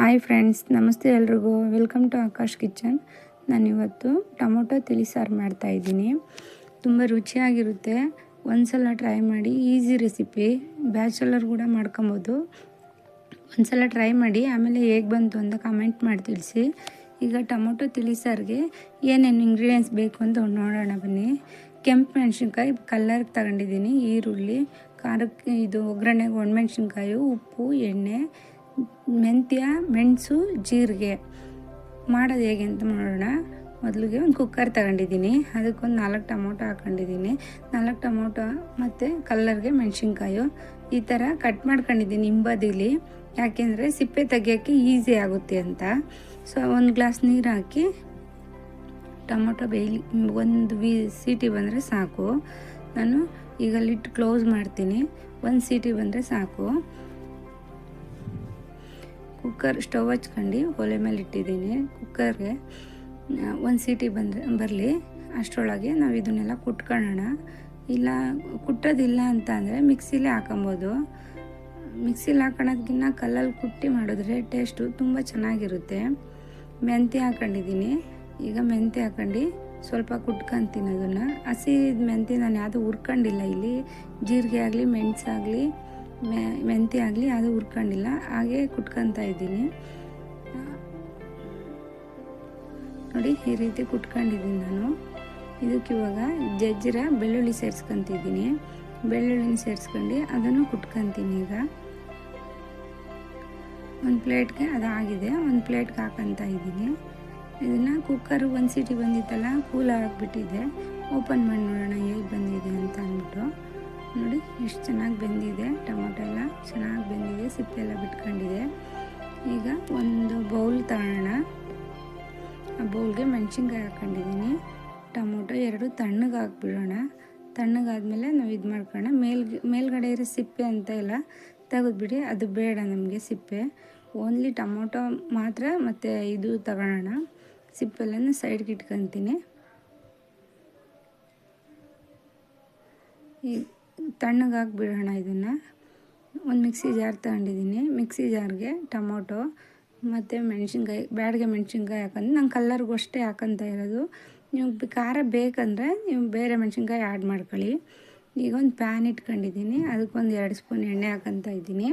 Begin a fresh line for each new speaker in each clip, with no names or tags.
Hi friends, ನಮಸ್ತೆ ಎಲ್ರಿಗೂ. Welcome to Akash kitchen. ನಾನಿವತ್ತು ಟೊಮೊಟೊ ತಿಳಿ ಸಾರು ಮಾಡ್ತಾಯಿದ್ದೀನಿ ತುಂಬ ರುಚಿಯಾಗಿರುತ್ತೆ. ಒಂದ್ಸಲ ಟ್ರೈ ಮಾಡಿ, ಈಸಿ ರೆಸಿಪಿ. ಬ್ಯಾಚುಲರ್ ಕೂಡ ಮಾಡ್ಕೊಬೋದು. ಒಂದ್ಸಲ ಟ್ರೈ ಮಾಡಿ, ಆಮೇಲೆ ಹೇಗೆ ಬಂತು ಅಂತ ಕಮೆಂಟ್ ಮಾಡಿ ತಿಳಿಸಿ. ಈಗ ಟೊಮೊಟೊ ತಿಳಿ ಸಾರಿಗೆ ಏನೇನು ಇಂಗ್ರೀಡಿಯೆಂಟ್ಸ್ ಬೇಕು ಅಂತ ನೋಡೋಣ ಬನ್ನಿ. ಕೆಂಪು ಮೆಣಸಿನ್ಕಾಯಿ ಕಲ್ಲರ್ಗೆ ತಗೊಂಡಿದ್ದೀನಿ. ಈರುಳ್ಳಿ, ಖಾರಕ್ಕೆ ಇದು ಒಗ್ಗರಣೆಗೆ ಒಣಮೆಣ್ಸಿನ್ಕಾಯಿ ಉಪ್ಪು, ಎಣ್ಣೆ ಮೆಂತ್ಯ, ಮೆಣಸು, ಜೀರಿಗೆ. ಮಾಡೋದು ಹೇಗೆ ಅಂತ ನೋಡೋಣ. ಮೊದಲಿಗೆ ಒಂದು ಕುಕ್ಕರ್ ತಗೊಂಡಿದ್ದೀನಿ. ಅದಕ್ಕೊಂದು ನಾಲ್ಕು ಟೊಮೊಟೊ ಹಾಕೊಂಡಿದ್ದೀನಿ. ನಾಲ್ಕು ಟೊಮೊಟೊ ಮತ್ತು ಕಲ್ಲರ್ಗೆ ಮೆಣಸಿನ್ಕಾಯಿ. ಈ ಥರ ಕಟ್ ಮಾಡ್ಕೊಂಡಿದ್ದೀನಿ ಹಿಂಬದಿಲಿ. ಯಾಕೆಂದರೆ ಸಿಪ್ಪೆ ತೆಗಿಯೋಕ್ಕೆ ಈಸಿ ಆಗುತ್ತೆ ಅಂತ. ಸೊ ಒಂದು ಗ್ಲಾಸ್ ನೀರು ಹಾಕಿ ಟೊಮೊಟೊ ಬೇಯಲಿ, ಒಂದು ವಿ, ಸೀಟಿ ಬಂದರೆ ಸಾಕು. ನಾನು ಈಗ ಲಿಟ್ ಕ್ಲೋಸ್ ಮಾಡ್ತೀನಿ. ಒಂದು ಸೀಟಿ ಬಂದರೆ ಸಾಕು. ಕುಕ್ಕರ್ ಸ್ಟವ್ ಹಚ್ಕೊಂಡು ಒಲೆ ಮೇಲೆ ಇಟ್ಟಿದ್ದೀನಿ ಕುಕ್ಕರ್ಗೆ. ಒಂದು ಸೀಟಿ ಬಂದರೆ, ಬರಲಿ. ಅಷ್ಟರೊಳಗೆ ನಾವು ಇದನ್ನೆಲ್ಲ ಕುಟ್ಕೊಳ್ಳೋಣ ಇಲ್ಲ, ಕುಟ್ಟೋದಿಲ್ಲ ಅಂತ ಅಂದರೆ ಮಿಕ್ಸಿಲೇ ಹಾಕೊಬೋದು. ಮಿಕ್ಸಿಲಿ ಹಾಕೊಳೋದಕ್ಕಿಂತ ಕಲ್ಲಲ್ಲಿ ಕುಟ್ಟಿ ಮಾಡಿದ್ರೆ ಟೇಸ್ಟು ತುಂಬ ಚೆನ್ನಾಗಿರುತ್ತೆ. ಮೆಂತ್ಯ ಹಾಕೊಂಡಿದ್ದೀನಿ. ಈಗ ಮೆಂತ್ಯ ಹಾಕೊಂಡು ಸ್ವಲ್ಪ ಕುಟ್ಕೊಂತೀನಿ ಅದನ್ನು ಹಸಿ ಮೆಂತ್ಯ ನಾನು ಯಾವುದು ಹುರ್ಕೊಂಡಿಲ್ಲ ಇಲ್ಲಿ. ಜೀರಿಗೆ ಆಗಲಿ, ಮೆಣಸಾಗಲಿ ಮೆ ಮೆಂತ್ಯ ಆಗಲಿ, ಅದು ಹುರ್ಕೊಂಡಿಲ್ಲ. ಹಾಗೆ ಕುಟ್ಕೊತಾ ಇದ್ದೀನಿ. ನೋಡಿ, ಈ ರೀತಿ ಕುಟ್ಕೊಂಡಿದ್ದೀನಿ ನಾನು. ಇದಕ್ಕೆ ಇವಾಗ ಜಜ್ಜಿರ, ಬೆಳ್ಳುಳ್ಳಿ ಸೇರಿಸ್ಕೊತಿದ್ದೀನಿ. ಬೆಳ್ಳುಳ್ಳಿನ ಸೇರಿಸ್ಕೊಂಡು ಅದನ್ನು ಕುಟ್ಕೊತೀನಿ ಈಗ. ಒಂದು ಪ್ಲೇಟ್ಗೆ ಅದು ಅದಾಗಿದೆ ಒಂದು ಪ್ಲೇಟ್ಗೆ ಹಾಕೊತ ಇದ್ದೀನಿ. ಇದನ್ನು ಕುಕ್ಕರ್ ಒಂದು ಸಿಟಿ ಬಂದಿತ್ತಲ್ಲ, ಕೂಲ್ ಆಗಿಬಿಟ್ಟಿದೆ ಓಪನ್ ಮಾಡಿ ನೋಡೋಣ ಹೇಗೆ ಬಂದಿದೆ ಅಂತ ಅಂದ್ಬಿಟ್ಟು. ನೋಡಿ, ಎಷ್ಟು ಚೆನ್ನಾಗಿ ಬೆಂದಿದೆ ಟೊಮೊಟೊ ಎಲ್ಲ. ಚೆನ್ನಾಗಿ ಬೆಂದಿದೆ, ಸಿಪ್ಪೆ ಎಲ್ಲ ಬಿಟ್ಕೊಂಡಿದೆ. ಈಗ ಒಂದು ಬೌಲ್ ತಗೊಳ್ಳೋಣ ಆ ಬೌಲ್ಗೆ ಮೆಣಸಿನ್ಕಾಯಿ ಹಾಕ್ಕೊಂಡಿದ್ದೀನಿ. ಟೊಮೊಟೊ ಎರಡು ತಣ್ಣಗೆ ಹಾಕ್ಬಿಡೋಣ. ತಣ್ಣಗಾದಮೇಲೆ ನಾವು ಇದು ಮಾಡ್ಕೊಳ್ಳೋಣ. ಮೇಲ್ಗೆ ಮೇಲ್ಗಡೆ ಇರೋ ಸಿಪ್ಪೆ ಅಂತ ಎಲ್ಲ ತೆಗೆದ್ಬಿಡಿ. ಅದು ಬೇಡ ನಮಗೆ ಸಿಪ್ಪೆ. ಓನ್ಲಿ ಟೊಮೊಟೊ ಮಾತ್ರ ಮತ್ತು ಇದು ತಗೊಳ್ಳೋಣ ಸಿಪ್ಪೆಲ್ಲನೂ ಸೈಡ್ಗೆ ಇಟ್ಕೊತೀನಿ. ಈ ಬಿಡೋಣ ಇದನ್ನು. ಒಂದು ಮಿಕ್ಸಿ ಜಾರ್ ತಗೊಂಡಿದ್ದೀನಿ ಮಿಕ್ಸಿ ಜಾರ್ಗೆ ಟೊಮೊಟೊ ಮತ್ತು ಮೆಣಸಿನ್ಕಾಯಿ, ಬ್ಯಾಡ್ಗೆ ಮೆಣಸಿನ್ಕಾಯಿ ಹಾಕೊಂಡು ನಂಗೆ ಕಲ್ಲರ್ಗೂ ಅಷ್ಟೇ ಹಾಕೊತ ಇರೋದು. ನೀವು ಖಾರ ಬೇಕಂದರೆ ನೀವು ಬೇರೆ ಮೆಣಸಿನ್ಕಾಯಿ ಆ್ಯಡ್ ಮಾಡ್ಕೊಳ್ಳಿ. ಈಗ ಒಂದು ಪ್ಯಾನ್ ಇಟ್ಕೊಂಡಿದ್ದೀನಿ ಅದಕ್ಕೊಂದು ಎರಡು ಸ್ಪೂನ್ ಎಣ್ಣೆ ಹಾಕೊತ ಇದ್ದೀನಿ.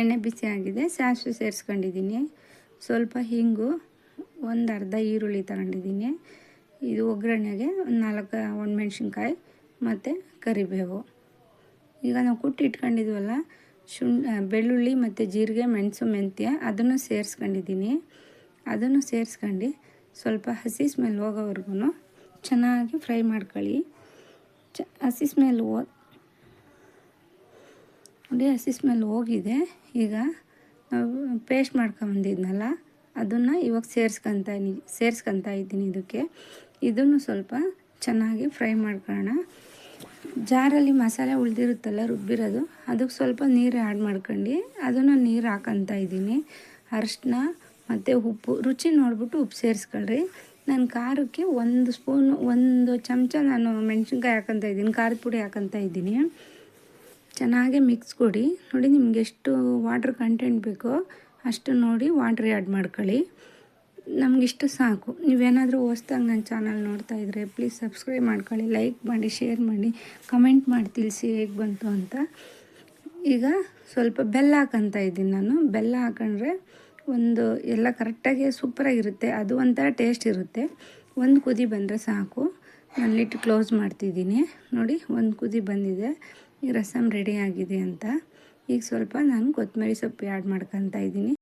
ಎಣ್ಣೆ ಬಿಸಿ ಆಗಿದೆ. ಸಾಸಿವೆ ಸೇರಿಸ್ಕೊಂಡಿದ್ದೀನಿ ಸ್ವಲ್ಪ ಹಿಂಗು ಒಂದು ಅರ್ಧ ಈರುಳ್ಳಿ ತಗೊಂಡಿದ್ದೀನಿ ಇದು ಒಗ್ಗರಣೆಗೆ ಒಂದು ನಾಲ್ಕು ಒಣಮೆಣ್ಸಿನ್ಕಾಯಿ ಮತ್ತು ಕರಿಬೇವು. ಈಗ ನಾವು ಕುಟ್ಟಿ ಇಟ್ಕೊಂಡಿದ್ವಲ್ಲ ಶುಂ ಬೆಳ್ಳುಳ್ಳಿ ಮತ್ತು ಜೀರಿಗೆ, ಮೆಣಸು, ಮೆಂತ್ಯ ಅದನ್ನು ಸೇರಿಸ್ಕೊಂಡಿದ್ದೀನಿ ಅದನ್ನು ಸೇರಿಸ್ಕೊಂಡು ಸ್ವಲ್ಪ ಹಸಿ ಸ್ಮೆಲ್ ಹೋಗೋವರೆಗೂ ಚೆನ್ನಾಗಿ ಫ್ರೈ ಮಾಡ್ಕೊಳ್ಳಿ. ಚ, ಹಸಿ ಸ್ಮೆಲ್ ಹೋ ಹಸಿ ಸ್ಮೆಲ್ ಹೋಗಿದೆ. ಈಗ ನಾವು ಪೇಸ್ಟ್ ಮಾಡ್ಕೊಂಬಂದಿದ್ನಲ್ಲ ಅದನ್ನು ಇವಾಗ ಸೇರಿಸ್ಕೊತ ಸೇರಿಸ್ಕೊತಾ ಇದ್ದೀನಿ ಇದಕ್ಕೆ. ಇದನ್ನು ಸ್ವಲ್ಪ ಚೆನ್ನಾಗಿ ಫ್ರೈ ಮಾಡ್ಕೊಳ್ಳೋಣ. ಜಾರಲ್ಲಿ ಮಸಾಲೆ ಉಳಿದಿರುತ್ತಲ್ಲ, ರುಬ್ಬಿರೋದು. ಅದಕ್ಕೆ ಸ್ವಲ್ಪ ನೀರು ಆ್ಯಡ್ ಮಾಡ್ಕೊಂಡು ಅದನ್ನು ನೀರು ಹಾಕಂತ ಇದ್ದೀನಿ. ಅರಿಶಿನ ಮತ್ತು ಉಪ್ಪು. ರುಚಿ ನೋಡಿಬಿಟ್ಟು ಉಪ್ಪು ಸೇರಿಸ್ಕೊಳ್ರಿ. ನಾನು ಖಾರಕ್ಕೆ ಒಂದು ಸ್ಪೂನು ಒಂದು ಚಮಚ ನಾನು ಮೆಣಸಿನ್ಕಾಯಿ ಹಾಕೊತ ಇದ್ದೀನಿ. ಖಾರದ ಪುಡಿ ಹಾಕೊತ ಇದ್ದೀನಿ. ಚೆನ್ನಾಗೆ ಮಿಕ್ಸ್ ಕೊಡಿ. ನೋಡಿ ನಿಮ್ಗೆ ಎಷ್ಟು ವಾಟ್ರ್ ಕಂಟೆಂಟ್ ಬೇಕೋ ಅಷ್ಟು ನೋಡಿ ವಾಟ್ರ್ ಆ್ಯಡ್ ಮಾಡ್ಕೊಳ್ಳಿ. ನಮಗಿಷ್ಟು ಸಾಕು. ನೀವೇನಾದರೂ ಹೊಸ್ದಾಗಿ ನನ್ನ ಚಾನಲ್ ನೋಡ್ತಾ ಇದ್ದರೆ ಪ್ಲೀಸ್ ಸಬ್ಸ್ಕ್ರೈಬ್ ಮಾಡ್ಕೊಳ್ಳಿ ಲೈಕ್ ಮಾಡಿ ಶೇರ್ ಮಾಡಿ ಕಮೆಂಟ್ ಮಾಡಿ ತಿಳಿಸಿ ಹೇಗೆ ಬಂತು ಅಂತ. ಈಗ ಸ್ವಲ್ಪ ಬೆಲ್ಲ ಹಾಕಂತ ಇದ್ದೀನಿ ನಾನು. ಬೆಲ್ಲ ಹಾಕೊಂಡ್ರೆ ಒಂದು ಎಲ್ಲ ಕರೆಕ್ಟಾಗಿ ಸೂಪರಾಗಿರುತ್ತೆ ಅದು ಒಂಥರ ಟೇಸ್ಟ್ ಇರುತ್ತೆ. ಒಂದು ಕುದಿ ಬಂದರೆ ಸಾಕು. ನಾನು ಲಿಟ್ಟು ಕ್ಲೋಸ್ ಮಾಡ್ತಿದ್ದೀನಿ. ನೋಡಿ, ಒಂದು ಕುದಿ ಬಂದಿದೆ. ಈ ರಸಮ್ ರೆಡಿ ಆಗಿದೆ ಅಂತ. ಈಗ ಸ್ವಲ್ಪ ನಾನು ಕೊತ್ತಂಬರಿ ಸೊಪ್ಪು ಆ್ಯಡ್ ಮಾಡ್ಕೊತಾ ಇದ್ದೀನಿ.